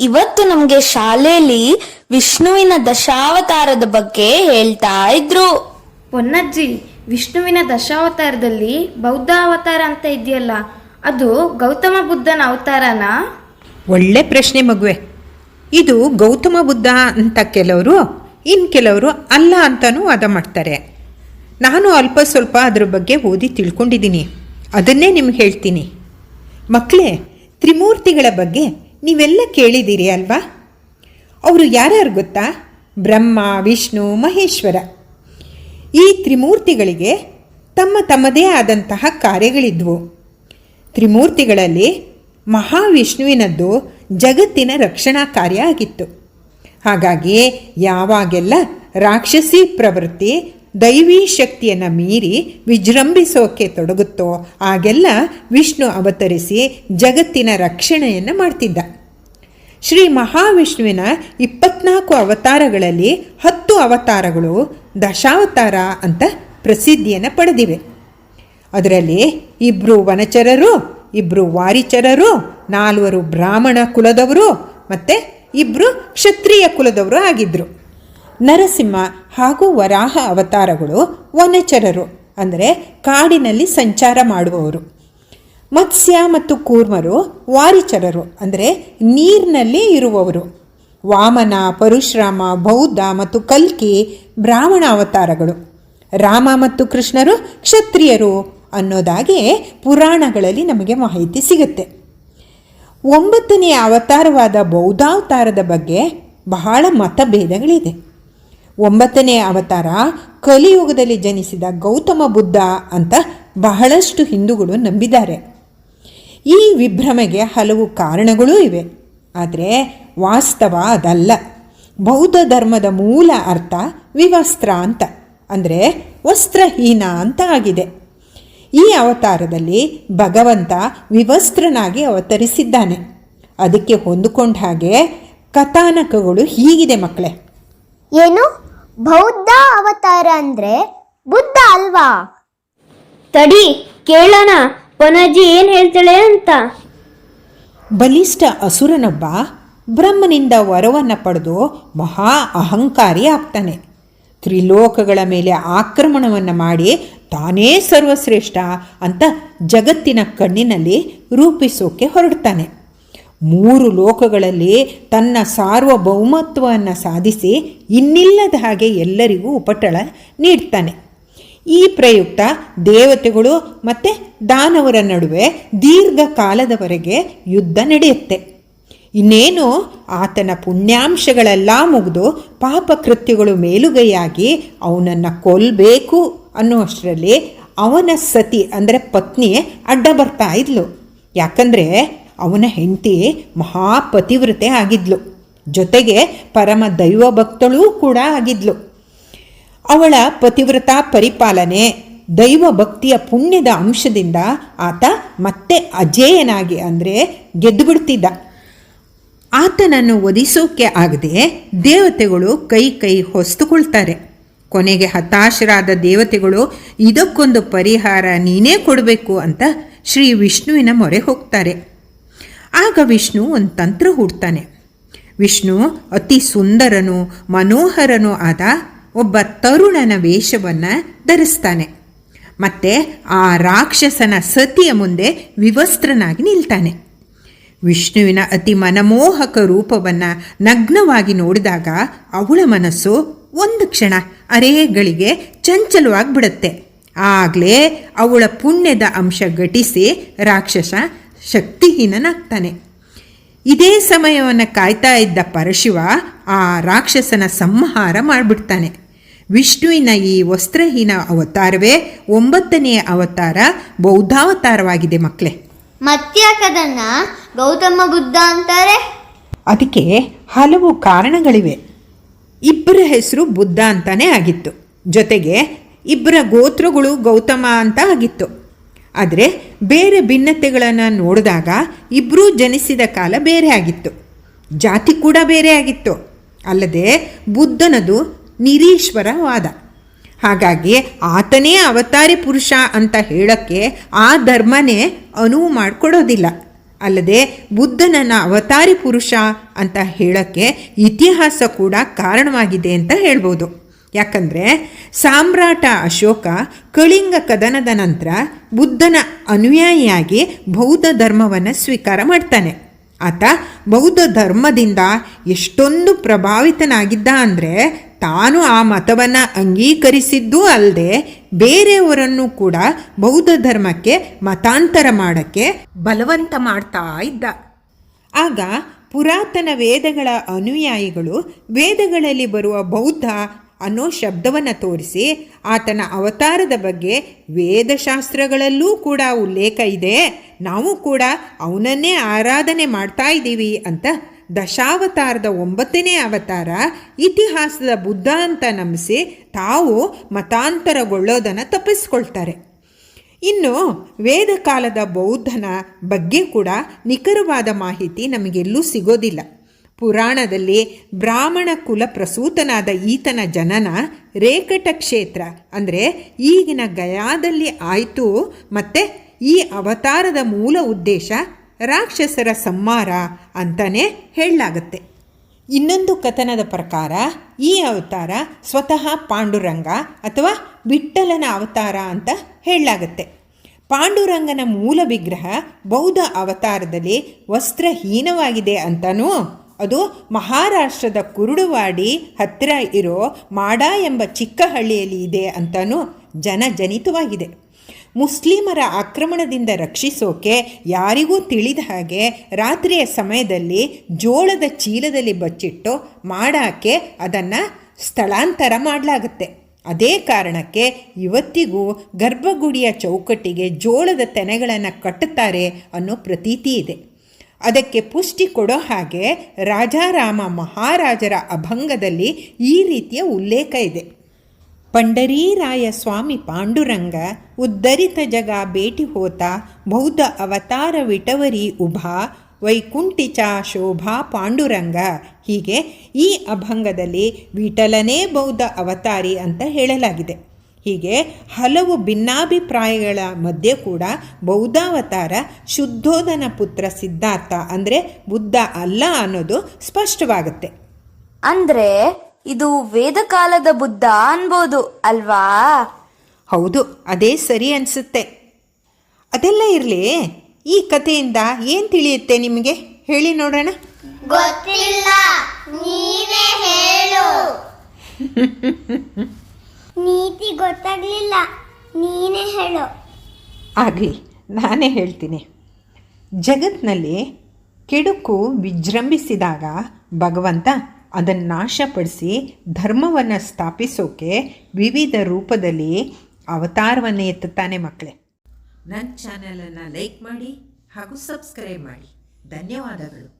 ಇವತ್ತು ನಮ್ಗೆ ಶಾಲೆಯಲ್ಲಿ ವಿಷ್ಣುವಿನ ದಶಾವತಾರದ ಬಗ್ಗೆ ಹೇಳ್ತಾ ಇದ್ರು. ಪೊನ್ನಜ್ಜಿ ವಿಷ್ಣುವಿನ ದಶಾವತಾರದಲ್ಲಿ ಬೌದ್ಧ ಅವತಾರ ಅಂತ ಇದೆಯಲ್ಲ ಅದು ಗೌತಮ ಬುದ್ಧನ ಅವತಾರನಾ? ಒಳ್ಳೆ ಪ್ರಶ್ನೆ ಮಗುವೆ. ಇದು ಗೌತಮ ಬುದ್ಧ ಅಂತ ಕೆಲವರು ಇನ್ನು ಕೆಲವರು ಅಲ್ಲ ಅಂತಲೂ ವಾದ ಮಾಡ್ತಾರೆ. ನಾನು ಅಲ್ಪ ಸ್ವಲ್ಪ ಅದ್ರ ಬಗ್ಗೆ ಓದಿ ತಿಳ್ಕೊಂಡಿದ್ದೀನಿ. ಅದನ್ನೇ ನಿಮ್ಗೆ ಹೇಳ್ತೀನಿ. ಮಕ್ಕಳೇ ತ್ರಿಮೂರ್ತಿಗಳ ಬಗ್ಗೆ ನೀವೆಲ್ಲ ಕೇಳಿದ್ದೀರಿ ಅಲ್ವಾ? ಅವರು ಯಾರ್ಯಾರು ಗೊತ್ತಾ? ಬ್ರಹ್ಮ, ವಿಷ್ಣು, ಮಹೇಶ್ವರ. ಈ ತ್ರಿಮೂರ್ತಿಗಳಿಗೆ ತಮ್ಮ ತಮ್ಮದೇ ಆದಂತಹ ಕಾರ್ಯಗಳಿದ್ವು. ತ್ರಿಮೂರ್ತಿಗಳಲ್ಲಿ ಮಹಾವಿಷ್ಣುವಿನದ್ದು ಜಗತ್ತಿನ ರಕ್ಷಣಾ ಕಾರ್ಯ ಆಗಿತ್ತು. ಹಾಗಾಗಿ ಯಾವಾಗೆಲ್ಲ ರಾಕ್ಷಸಿ ಪ್ರವೃತ್ತಿ ದೈವಿ ಶಕ್ತಿಯನ್ನು ಮೀರಿ ವಿಜೃಂಭಿಸೋಕೆ ತೊಡಗುತ್ತೋ, ಆಗೆಲ್ಲ ವಿಷ್ಣು ಅವತರಿಸಿ ಜಗತ್ತಿನ ರಕ್ಷಣೆಯನ್ನು ಮಾಡ್ತಿದ್ದ. ಶ್ರೀ ಮಹಾವಿಷ್ಣುವಿನ ಇಪ್ಪತ್ನಾಲ್ಕು ಅವತಾರಗಳಲ್ಲಿ ಹತ್ತು ಅವತಾರಗಳು ದಶಾವತಾರ ಅಂತ ಪ್ರಸಿದ್ಧಿಯನ್ನು ಪಡೆದಿವೆ. ಅದರಲ್ಲಿ ಇಬ್ಬರು ವನಚರರು ಇಬ್ಬರು ವಾರಿಚರರು, ನಾಲ್ವರು ಬ್ರಾಹ್ಮಣ ಕುಲದವರು ಮತ್ತು ಇಬ್ಬರು ಕ್ಷತ್ರಿಯ ಕುಲದವರು ಆಗಿದ್ದರು ನರಸಿಂಹ ಹಾಗೂ ವರಾಹ ಅವತಾರಗಳು ವನಚರರು, ಅಂದರೆ ಕಾಡಿನಲ್ಲಿ ಸಂಚಾರ ಮಾಡುವವರು. ಮತ್ಸ್ಯ ಮತ್ತು ಕೂರ್ಮರು, ವಾರಿಚರರು, ಅಂದರೆ ನೀರಿನಲ್ಲಿ ಇರುವವರು. ವಾಮನ, ಪರಶುರಾಮ, ಬೌದ್ಧ ಮತ್ತು ಕಲ್ಕಿ ಬ್ರಾಹ್ಮಣ ಅವತಾರಗಳು. ರಾಮ ಮತ್ತು ಕೃಷ್ಣರು ಕ್ಷತ್ರಿಯರು ಅನ್ನೋದಾಗಿ ಪುರಾಣಗಳಲ್ಲಿ ನಮಗೆ ಮಾಹಿತಿ ಸಿಗುತ್ತೆ. ಒಂಬತ್ತನೆಯ ಅವತಾರವಾದ ಬೌದ್ಧಾವತಾರದ ಬಗ್ಗೆ ಬಹಳ ಮತಭೇದಗಳಿದೆ. ಒಂಬತ್ತನೇ ಅವತಾರ ಕಲಿಯುಗದಲ್ಲಿ ಜನಿಸಿದ ಗೌತಮ ಬುದ್ಧ ಅಂತ ಬಹಳಷ್ಟು ಹಿಂದೂಗಳು ನಂಬಿದ್ದಾರೆ. ಈ ವಿಭ್ರಮೆಗೆ ಹಲವು ಕಾರಣಗಳೂ ಇವೆ. ಆದರೆ ವಾಸ್ತವ ಅದಲ್ಲ. ಬೌದ್ಧ ಧರ್ಮದ ಮೂಲ ಅರ್ಥ ವಿವಸ್ತ್ರ ಅಂತ, ಅಂದರೆ ವಸ್ತ್ರಹೀನ ಅಂತ ಆಗಿದೆ. ಈ ಅವತಾರದಲ್ಲಿ ಭಗವಂತ ವಿವಸ್ತ್ರನಾಗಿ ಅವತರಿಸಿದ್ದಾನೆ. ಅದಕ್ಕೆ ಹೊಂದಿಕೊಂಡ ಹಾಗೆ ಕಥಾನಕಗಳು ಹೀಗಿದೆ ಮಕ್ಕಳೇ. ಏನು? ಬೌದ್ಧ ಅವತಾರ ಅಂದ್ರೆ ಬುದ್ಧ ಅಲ್ವಾ? ತಡಿ, ಕೇಳೋಣ. ಪೊನಜ್ಜಿ ಏನ್ ಹೇಳ್ತಾಳೆ ಅಂತ? ಬಲಿಷ್ಠ ಅಸುರನೊಬ್ಬ ಬ್ರಹ್ಮನಿಂದ ವರವನ್ನು ಪಡೆದು ಮಹಾ ಅಹಂಕಾರಿ ಆಗ್ತಾನೆ. ತ್ರಿಲೋಕಗಳ ಮೇಲೆ ಆಕ್ರಮಣವನ್ನು ಮಾಡಿ ತಾನೇ ಸರ್ವಶ್ರೇಷ್ಠ ಅಂತ ಜಗತ್ತಿನ ಕಣ್ಣಿನಲ್ಲಿ ರೂಪಿಸೋಕೆ ಹೊರಡ್ತಾನೆ. ಮೂರು ಲೋಕಗಳಲ್ಲಿ ತನ್ನ ಸಾರ್ವಭೌಮತ್ವವನ್ನು ಸಾಧಿಸಿ ಇನ್ನಿಲ್ಲದ ಹಾಗೆ ಎಲ್ಲರಿಗೂ ಉಪಟಳ ನೀಡ್ತಾನೆ. ಈ ಪ್ರಯುಕ್ತ ದೇವತೆಗಳು ಮತ್ತು ದಾನವರ ನಡುವೆ ದೀರ್ಘಕಾಲದವರೆಗೆ ಯುದ್ಧ ನಡೆಯುತ್ತೆ. ಇನ್ನೇನು, ಆತನ ಪುಣ್ಯಾಂಶಗಳೆಲ್ಲ ಮುಗಿದು ಪಾಪಕೃತ್ಯಗಳು ಮೇಲುಗೈಯಾಗಿ ಅವನನ್ನು ಕೊಲ್ಲಬೇಕು ಅನ್ನುವಷ್ಟರಲ್ಲಿ ಅವನ ಸತಿ ಅಂದರೆ ಪತ್ನಿ ಅಡ್ಡ ಬರ್ತಾ ಇದ್ಲು. ಯಾಕಂದರೆ ಅವನ ಹೆಂಡತಿ ಮಹಾಪತಿವ್ರತೆ ಆಗಿದ್ಲು. ಜೊತೆಗೆ ಪರಮ ದೈವ ಭಕ್ತಳೂ ಕೂಡ ಆಗಿದ್ಲು. ಅವಳ ಪತಿವ್ರತ ಪರಿಪಾಲನೆ ದೈವ ಭಕ್ತಿಯ ಪುಣ್ಯದ ಅಂಶದಿಂದ ಆತ ಮತ್ತೆ ಅಜೇಯನಾಗಿ ಅಂದರೆ ಗೆದ್ದು ಬಿಡ್ತಿದ್ದ. ಆತನನ್ನು ಒದಿಸೋಕೆ ಆಗದೆ ದೇವತೆಗಳು ಕೈ ಕೈ ಹೊಸ್ತುಕೊಳ್ತಾರೆ. ಕೊನೆಗೆ ಹತಾಶರಾದ ದೇವತೆಗಳು, ಇದಕ್ಕೊಂದು ಪರಿಹಾರ ನೀನೇ ಕೊಡಬೇಕು ಅಂತ ಶ್ರೀ ವಿಷ್ಣುವಿನ ಮೊರೆ ಹೋಗ್ತಾರೆ. ಆಗ ವಿಷ್ಣು ಒಂದು ತಂತ್ರ ಹುಡ್ತಾನೆ. ವಿಷ್ಣು ಅತಿ ಸುಂದರನು, ಮನೋಹರನೂ ಆದ ಒಬ್ಬ ತರುಣನ ವೇಷವನ್ನು ಧರಿಸ್ತಾನೆ. ಮತ್ತೆ ಆ ರಾಕ್ಷಸನ ಸತಿಯ ಮುಂದೆ ವಿವಸ್ತ್ರನಾಗಿ ನಿಲ್ತಾನೆ. ವಿಷ್ಣುವಿನ ಅತಿ ಮನಮೋಹಕ ರೂಪವನ್ನು ನಗ್ನವಾಗಿ ನೋಡಿದಾಗ ಅವಳ ಮನಸ್ಸು ಒಂದು ಕ್ಷಣ ಅರೆಗಳಿಗೆ ಚಂಚಲವಾಗಿ ಬಿಡುತ್ತೆ. ಆಗಲೇ ಅವಳ ಪುಣ್ಯದ ಅಂಶ ಘಟಿಸಿ ರಾಕ್ಷಸ ಶಕ್ತಿಹೀನನಾಗ್ತಾನೆ. ಇದೇ ಸಮಯವನ್ನು ಕಾಯ್ತಾ ಇದ್ದ ಪರಶಿವ ಆ ರಾಕ್ಷಸನ ಸಂಹಾರ ಮಾಡಿಬಿಡ್ತಾನೆ. ವಿಷ್ಣುವಿನ ಈ ವಸ್ತ್ರಹೀನ ಅವತಾರವೇ ಒಂಬತ್ತನೆಯ ಅವತಾರ ಬೌದ್ಧಾವತಾರವಾಗಿದೆ ಮಕ್ಕಳೇ. ಮತ್ಯಾಕದನ್ನ ಗೌತಮ ಬುದ್ಧ ಅಂತಾರೆ? ಅದಕ್ಕೆ ಹಲವು ಕಾರಣಗಳಿವೆ. ಇಬ್ಬರ ಹೆಸರು ಬುದ್ಧ ಅಂತಾನೆ ಆಗಿತ್ತು. ಜೊತೆಗೆ ಇಬ್ಬರ ಗೋತ್ರಗಳು ಗೌತಮ ಅಂತ ಆಗಿತ್ತು. ಆದರೆ ಬೇರೆ ಭಿನ್ನತೆಗಳನ್ನು ನೋಡಿದಾಗ ಇಬ್ಬರೂ ಜನಿಸಿದ ಕಾಲ ಬೇರೆ ಆಗಿತ್ತು. ಜಾತಿ ಕೂಡ ಬೇರೆ ಆಗಿತ್ತು. ಅಲ್ಲದೆ ಬುದ್ಧನದು ನಿರೀಶ್ವರವಾದ. ಹಾಗಾಗಿ ಆತನೇ ಅವತಾರಿ ಪುರುಷ ಅಂತ ಹೇಳೋಕ್ಕೆ ಆ ಧರ್ಮನೇ ಅನುವು ಮಾಡಿಕೊಡೋದಿಲ್ಲ. ಅಲ್ಲದೆ ಬುದ್ಧನನ್ನು ಅವತಾರಿ ಪುರುಷ ಅಂತ ಹೇಳೋಕ್ಕೆ ಇತಿಹಾಸ ಕೂಡ ಕಾರಣವಾಗಿದೆ ಅಂತ ಹೇಳ್ಬೋದು. ಯಾಕಂದರೆ ಸಾಮ್ರಾಟ ಅಶೋಕ ಕಳಿಂಗ ಕದನದ ನಂತರ ಬುದ್ಧನ ಅನುಯಾಯಿಯಾಗಿ ಬೌದ್ಧ ಧರ್ಮವನ್ನು ಸ್ವೀಕಾರ ಮಾಡ್ತಾನೆ. ಆತ ಬೌದ್ಧ ಧರ್ಮದಿಂದ ಎಷ್ಟೊಂದು ಪ್ರಭಾವಿತನಾಗಿದ್ದ ಅಂದರೆ ತಾನು ಆ ಮತವನ್ನು ಅಂಗೀಕರಿಸಿದ್ದೂ ಅಲ್ಲದೆ ಬೇರೆಯವರನ್ನು ಕೂಡ ಬೌದ್ಧ ಧರ್ಮಕ್ಕೆ ಮತಾಂತರ ಮಾಡಕ್ಕೆ ಬಲವಂತ ಮಾಡ್ತಾ ಇದ್ದ. ಆಗ ಪುರಾತನ ವೇದಗಳ ಅನುಯಾಯಿಗಳು ವೇದಗಳಲ್ಲಿ ಬರುವ ಬೌದ್ಧ ಅನ್ನೋ ಶಬ್ದವನ್ನು ತೋರಿಸಿ ಆತನ ಅವತಾರದ ಬಗ್ಗೆ ವೇದಶಾಸ್ತ್ರಗಳಲ್ಲೂ ಕೂಡ ಉಲ್ಲೇಖ ಇದೆ. ನಾವು ಕೂಡ ಅವನನ್ನೇ ಆರಾಧನೆ ಮಾಡ್ತಾ ಇದ್ದೀವಿ ಅಂತ ದಶಾವತಾರದ ಒಂಬತ್ತನೇ ಅವತಾರ ಇತಿಹಾಸದ ಬುದ್ಧ ಅಂತ ನಂಬಿಸಿ ತಾವು ಮತಾಂತರಗೊಳ್ಳೋದನ್ನು ತಪ್ಪಿಸ್ಕೊಳ್ತಾರೆ. ಇನ್ನು ವೇದ ಕಾಲದ ಬೌದ್ಧನ ಬಗ್ಗೆ ಕೂಡ ನಿಖರವಾದ ಮಾಹಿತಿ ನಮಗೆಲ್ಲೂ ಸಿಗೋದಿಲ್ಲ. ಪುರಾಣದಲ್ಲಿ ಬ್ರಾಹ್ಮಣ ಕುಲ ಪ್ರಸೂತನಾದ ಈತನ ಜನನ ರೇಖಟ ಕ್ಷೇತ್ರ ಅಂದರೆ ಈಗಿನ ಗಯಾದಲ್ಲಿ ಆಯಿತು ಮತ್ತು ಈ ಅವತಾರದ ಮೂಲ ಉದ್ದೇಶ ರಾಕ್ಷಸರ ಸಂಹಾರ ಅಂತಲೇ ಹೇಳಲಾಗತ್ತೆ. ಇನ್ನೊಂದು ಕಥನದ ಪ್ರಕಾರ, ಈ ಅವತಾರ ಸ್ವತಃ ಪಾಂಡುರಂಗ ಅಥವಾ ವಿಠ್ಠಲನ ಅವತಾರ ಅಂತ ಹೇಳಲಾಗತ್ತೆ. ಪಾಂಡುರಂಗನ ಮೂಲ ವಿಗ್ರಹ ಬೌದ್ಧ ಅವತಾರದಲ್ಲಿ ವಸ್ತ್ರಹೀನವಾಗಿದೆ ಅಂತನೂ ಅದು ಮಹಾರಾಷ್ಟ್ರದ ಕುರುಡುವಾಡಿ ಹತ್ತಿರ ಇರೋ ಮಾಡ ಎಂಬ ಚಿಕ್ಕ ಹಳ್ಳಿಯಲ್ಲಿ ಇದೆ ಅಂತಲೂ ಜನಜನಿತವಾಗಿದೆ. ಮುಸ್ಲಿಮರ ಆಕ್ರಮಣದಿಂದ ರಕ್ಷಿಸೋಕೆ ಯಾರಿಗೂ ತಿಳಿದ ಹಾಗೆ ರಾತ್ರಿಯ ಸಮಯದಲ್ಲಿ ಜೋಳದ ಚೀಲದಲ್ಲಿ ಬಚ್ಚಿಟ್ಟು ಮಾಡಾಕೆ ಅದನ್ನು ಸ್ಥಳಾಂತರ ಮಾಡಲಾಗುತ್ತೆ. ಅದೇ ಕಾರಣಕ್ಕೆ ಇವತ್ತಿಗೂ ಗರ್ಭಗುಡಿಯ ಚೌಕಟ್ಟಿಗೆ ಜೋಳದ ತೆನೆಗಳನ್ನು ಕಟ್ಟುತ್ತಾರೆ ಅನ್ನೋ ಪ್ರತೀತಿ ಇದೆ. ಅದಕ್ಕೆ ಪುಷ್ಟಿ ಕೊಡೋ ಹಾಗೆ ರಾಜಾರಾಮ ಮಹಾರಾಜರ ಅಭಂಗದಲ್ಲಿ ಈ ರೀತಿಯ ಉಲ್ಲೇಖ ಇದೆ. ಪಂಡರೀರಾಯ ಸ್ವಾಮಿ ಪಾಂಡುರಂಗ ಉದ್ಧರಿತ ಜಗ ಭೇಟಿ ಹೋತ ಬೌದ್ಧ ಅವತಾರ ವಿಟವರಿ ಉಭಾ ವೈಕುಂಠಿಚ ಶೋಭಾ ಪಾಂಡುರಂಗ. ಹೀಗೆ ಈ ಅಭಂಗದಲ್ಲಿ ವಿಠಲನೇ ಬೌದ್ಧ ಅವತಾರಿ ಅಂತ ಹೇಳಲಾಗಿದೆ. ಹೀಗೆ ಹಲವು ಭಿನ್ನಾಭಿಪ್ರಾಯಗಳ ಮಧ್ಯೆ ಕೂಡ ಬೌದ್ಧಾವತಾರ ಶುದ್ಧೋಧನ ಪುತ್ರ ಸಿದ್ಧಾರ್ಥ ಅಂದರೆ ಬುದ್ಧ ಅಲ್ಲ ಅನ್ನೋದು ಸ್ಪಷ್ಟವಾಗುತ್ತೆ. ಅಂದ್ರೆ ಇದು ವೇದಕಾಲದ ಬುದ್ಧ ಅನ್ಬೋದು ಅಲ್ವಾ? ಹೌದು ಅದೇ ಸರಿ ಅನಿಸುತ್ತೆ. ಅದೆಲ್ಲ ಇರಲಿ ಈ ಕಥೆಯಿಂದ ಏನು ತಿಳಿಯುತ್ತೆ ನಿಮಗೆ? ಹೇಳಿ ನೋಡೋಣ. ಗೊತ್ತಿಲ್ಲ ನೀನೇ ಹೇಳು. ನೀತಿ ಗೊತ್ತಾಗ್ಲಿಲ್ಲ ನೀನೇ ಹೇಳು. ಆಗಲಿ ನಾನೇ ಹೇಳ್ತೀನಿ. ಜಗತ್ನಲ್ಲಿ ಕೆಡುಕು ವಿಜೃಂಭಿಸಿದಾಗ ಭಗವಂತ ಅದನ್ನು ನಾಶಪಡಿಸಿ ಧರ್ಮವನ್ನು ಸ್ಥಾಪಿಸೋಕೆ ವಿವಿಧ ರೂಪದಲ್ಲಿ ಅವತಾರವನ್ನು ಎತ್ತುತ್ತಾನೆ ಮಕ್ಕಳೇ. ನನ್ನ ಚಾನಲನ್ನು ಲೈಕ್ ಮಾಡಿ ಹಾಗೂ ಸಬ್ಸ್ಕ್ರೈಬ್ ಮಾಡಿ. ಧನ್ಯವಾದಗಳು.